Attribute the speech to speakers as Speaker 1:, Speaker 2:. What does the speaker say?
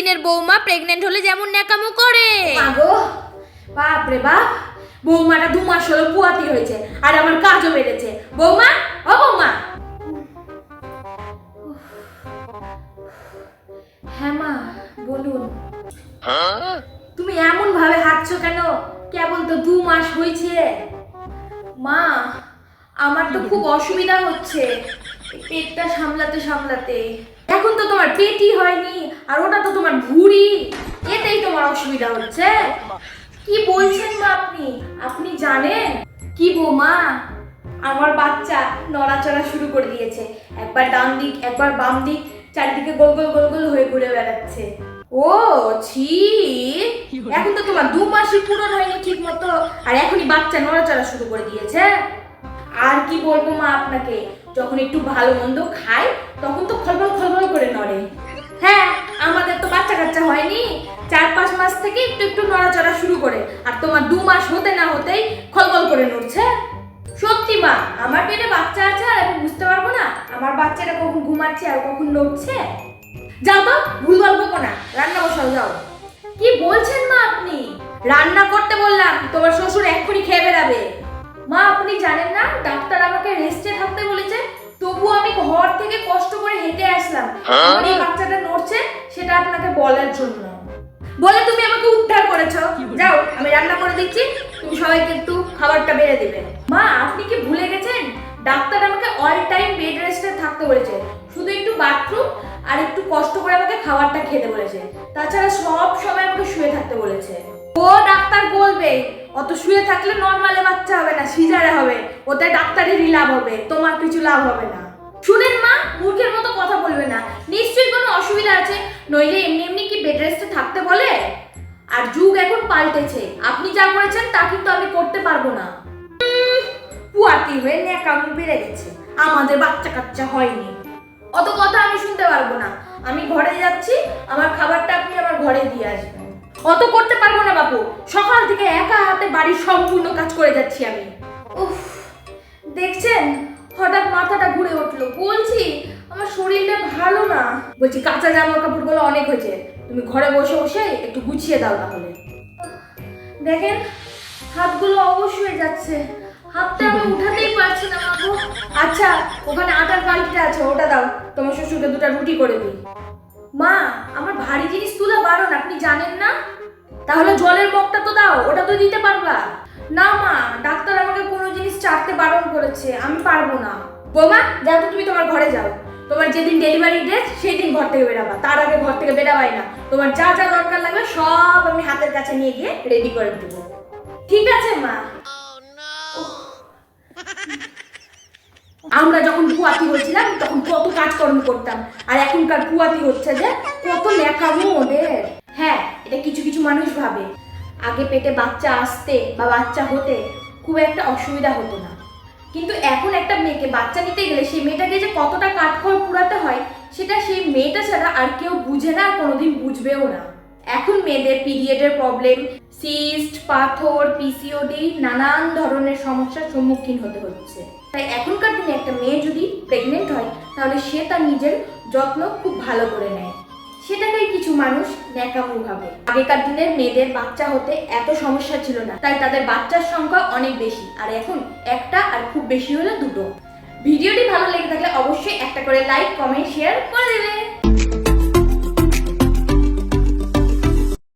Speaker 1: দিনের বৌমা প্রেগনেন্ট হলে যেমন ন্যাকামো করে।
Speaker 2: মাগো বাপ রে বাপ, বৌমাটা দু মাস হলো পুয়াতি হয়েছে, আর আমার কাজও বেড়েছে। বৌমা, ও বৌমা। হ্যাঁ মা, বলুন। তুমি এমন ভাবে হাঁটছো কেন? কেবল তো দু মাস হয়েছে। মা, আমার তো খুব অসুবিধা হচ্ছে। পেটটা সামলাতে সামলাতে। এখন তো তোমার পেটই হয়নি, আর ওটা তো তোমার ভুঁড়ি এতেই তোমার অসুবিধা হচ্ছে? কি বলছেন মা আপনি? আপনি জানেন? কি বৌমা? আমার বাচ্চা নড়াচড়া শুরু করে দিয়েছে। একবার ডান দিক, একবার বাম দিক, চারিদিকে গোল গোল গোল গোল হয়ে ঘুরে বেড়াচ্ছে। ও, ছি। এখন তো তোমার দু মাসই পূরণ হয়নি ঠিক মতো আর এখনই বাচ্চা নড়াচড়া শুরু করে দিয়েছে। আর কি বলব মা আপনাকে, যখন একটু ভালো মন্দ খায়, তখন তো খলবল খলবল করে নড়ে। হ্যাঁ আমাদের তো বাচ্চা কাচ্চা হয়নি চার পাঁচ মাস থেকে একটু একটু নড়াচড়া শুরু করে। আর তোমার দু মাস হতে না হতেই খলবল করে নড়ছে। সত্যি মা আমার পেটে বাচ্চা আছে আর এখন বুঝতে পারব না আমার বাচ্চাটা কখন ঘুমাচ্ছে আর কখন নড়ছে। যাও তো ভুল গল্প কোনা রান্না বসাও যাও। কি বলছেন মা আপনি? রান্না করতে বললাম তোমার শ্বশুর এক্ষুনি খেয়ে বেরাবে মা আপনি জানেন না ডাক্তার আমাকে রেস্টে থাকতে বলেছে তবু আমি ঘর থেকে কষ্ট করে হেঁটে আসলাম। আমার এই বাচ্চাটা নড়ছে সেটা আপনাকে বলার জন্য। বলে তুমি আমাকে উদ্ধার করেছ। যাও আমি রান্না করে দিচ্ছি তুমি সবাইকে একটু খাবারটা বেড়ে দেবে। মা আপনি কি ভুলে গেছেন? ডাক্তার আমাকে অল টাইম বেড রেস্টে থাকতে বলেছে। শুধু একটু বাথরুম আর একটু কষ্ট করে আমাকে খাবারটা খেতে বলেছে। তাছাড়া সব সময় আমাকে শুয়ে থাকতে বলেছে। ও ডাক্তার বলবে অত শুয়ে থাকলে নর্মালে বাচ্চা হবে না সিজারে হবে। ওতে ডাক্তারেরই লাভ হবে তোমার কিছু লাভ হবে না। শুনেন মা, মূর্খের মতো কথা বলবে না। নিশ্চয়ই কোনো অসুবিধা আছে, নইলে এমনি এমনি কি বেড রেস্টে থাকতে বলে? আর যুগ এখন পাল্টেছে, আপনি যা করেছেন তা কিন্তু আমি করতে পারব না। পুয়াতি হয়ে ন্যাকামি বেড়ে গেছে, আমাদের বাচ্চা কাচ্চা হয়নি। অত কথা আমি শুনতে পারব না। আমি ঘরে যাচ্ছি, আমার খাবারটা আপনি আমার ঘরে দিয়ে আসবেন। অত করতে পারব না বাপু, সকাল থেকে একা হাতে বাড়ির সম্পূর্ণ কাজ করে যাচ্ছি আমি। উফ, দেখছেন? হঠাৎ মাথাটা ঘুরে উঠল বলছি, আমার শরীরটা ভালো না। বলছি, কাঁচা জামা কাপড়গুলো অনেক হয়েছে, তুমি ঘরে বসে বসে একটু গুছিয়ে দাও তাহলে। দেখেন, হাতগুলো অবশ হয়ে যাচ্ছে। হাতটা আমি উঠাতেই পারছি না বাবু। আচ্ছা ওখানে আটার বালতিটা আছে, ওটা দাও। তোমার শ্বশুরকে দুটো রুটি করে দিই। মা, আমার ভারী জিনিস তুলা বারণ আপনি জানেন না? তাহলে জলের মগটা তো দাও, ওটা তো দিতে পারবা। না মা, ডাক্তার আমাকে কোনো জিনিস চাটতে বারণ করেছে, আমি পারব না। বৌমা, যাও তো তুমি তোমার ঘরে যাও। তোমার যেদিন ডেলিভারি ডেট সেই দিন ঘর থেকে বেরাবা। তার আগে ঘর থেকে বেরাবাই না। তোমার যা যা দরকার লাগবে, সব আমি হাতের কাছে নিয়ে গিয়ে রেডি করে দেবো। ঠিক আছে, মা? আমরা যখন পুয়াতি হয়েছিলাম, তখন কত কাজকর্ম করতাম। আর এখনকার পুয়াতি হচ্ছে যে, কত লেখামো ওদের। হ্যাঁ এটা কিছু কিছু মানুষ ভাবে। আগে পেটে বাচ্চা আসতে বা বাচ্চা হতে খুব একটা অসুবিধা হতো না। কিন্তু এখন একটা মেয়েকে বাচ্চা নিতে গেলে সেই মেয়েটাকে যে কতটা কাঠখড় পুরাতে হয়, সেটা সেই মেয়েটা ছাড়া আর কেউ বুঝে না আর কোনোদিন বুঝবেও না। এখন মেয়েদের পিরিয়ডের প্রবলেম সিস্ট পাথর পিসিওডি নানান ধরনের সমস্যার সম্মুখীন হতে হচ্ছে। তাই এখনকার দিনে একটা মেয়ে যদি প্রেগনেন্ট হয়, তাহলে সে তার নিজের যত্ন খুব ভালো করে নেয়। সেটাকেই কিছু মানুষ ন্যাকামু ভাবে। আগেকার দিনের মেয়েদের বাচ্চা হতে এত সমস্যা ছিল না, তাই তাদের বাচ্চার সংখ্যা অনেক বেশি, আর এখন একটা আর খুব বেশি হলে দুটো। ভিডিওটি ভালো লেগে থাকলে অবশ্যই একটা করে লাইক কমেন্ট শেয়ার করে দেবে।